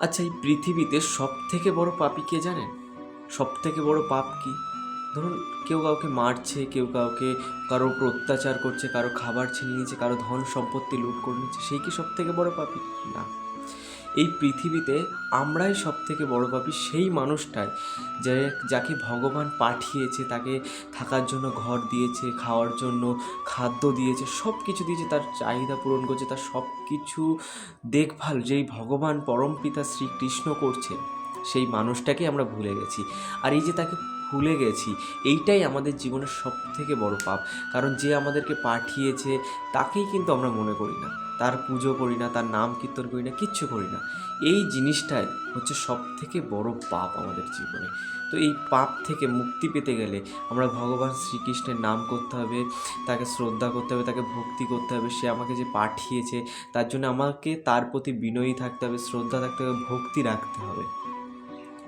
আচ্ছা এই পৃথিবীতে সব থেকে বড় পাপী কে জানেন? সব থেকে বড় পাপ কি? ধরুন, কেউ কাউকে মারছে, কেউ কাউকে কারও উপর অত্যাচার করছে, কারও খাবার ছিনিয়ে নিয়েছে, কারও ধন সম্পত্তি লুট করে নিচ্ছে, সেই কি সব থেকে বড় পাপি? না। এই পৃথিবীতে আমরাই সব থেকে বড় পাপি সেই মানুষটাই যে যাকে ভগবান পাঠিয়েছে, তাকে থাকার জন্য ঘর দিয়েছে, খাওয়ার জন্য খাদ্য দিয়েছে সব কিছু দিয়েছে, তার চাহিদা পূরণ করছে, তার সব কিছু দেখভাল যেই ভগবান পরম পিতা শ্রীকৃষ্ণ করছে সেই মানুষটাকে আমরা ভুলে গেছি। আর এই যে তাকে ভুলে গেছি, এইটাই আমাদের জীবনের সব থেকে বড় পাপ। কারণ যে আমাদেরকে পাঠিয়েছে, তাকেই কিন্তু আমরা মনে করি না। তার পুজো করি না, তার নাম কীর্তন করি না, কিচ্ছু করি না। এই জিনিসটাই হচ্ছে সব থেকে বড় পাপ আমাদের জীবনে। তো এই পাপ থেকে মুক্তি পেতে গেলে আমরা ভগবান শ্রীকৃষ্ণের নাম করতে হবে, তাকে শ্রদ্ধা করতে হবে, তাকে ভক্তি করতে হবে, সে আমাকে যে পাঠিয়েছে, তার জন্য আমাকে তার প্রতি বিনয়ী থাকতে হবে, শ্রদ্ধা থাকতে হবে, ভক্তি রাখতে হবে।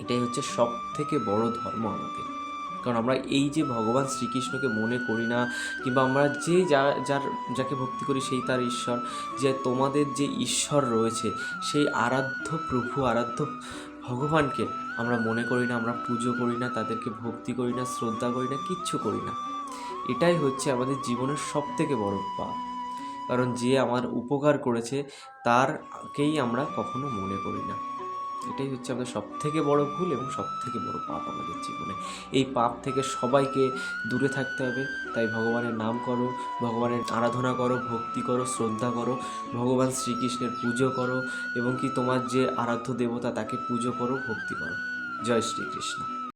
এটাই হচ্ছে সব থেকে বড় ধর্ম আমাদের। কারণ আমরা এই যে ভগবান শ্রীকৃষ্ণকে মনে করি না, কিংবা আমরা যে যা, যার, যাকে ভক্তি করি সেই তার ঈশ্বর, যে তোমাদের যে ঈশ্বর রয়েছে, সেই আরাধ্য প্রভু, আরাধ্য ভগবানকে আমরা মনে করি না, আমরা পুজো করি না, তাদেরকে ভক্তি করি না, শ্রদ্ধা করি না, কিচ্ছু করি না। এটাই হচ্ছে আমাদের জীবনের সব থেকে বড় পাপ। কারণ যে আমার উপকার করেছে, তারকেই আমরা কখনো মনে করি না। এটাই হচ্ছে আমাদের সব থেকে বড় ভুল এবং সব থেকে বড় পাপ আমাদের জীবনে। এই পাপ থেকে সবাইকে দূরে থাকতে হবে। তাই ভগবানের নাম করো, ভগবানের আরাধনা করো, ভক্তি করো, শ্রদ্ধা করো, ভগবান শ্রীকৃষ্ণের পুজো করো এবং কি তোমার যে আরাধ্য দেবতা তাকে পুজো করো, ভক্তি করো। জয় শ্রীকৃষ্ণ।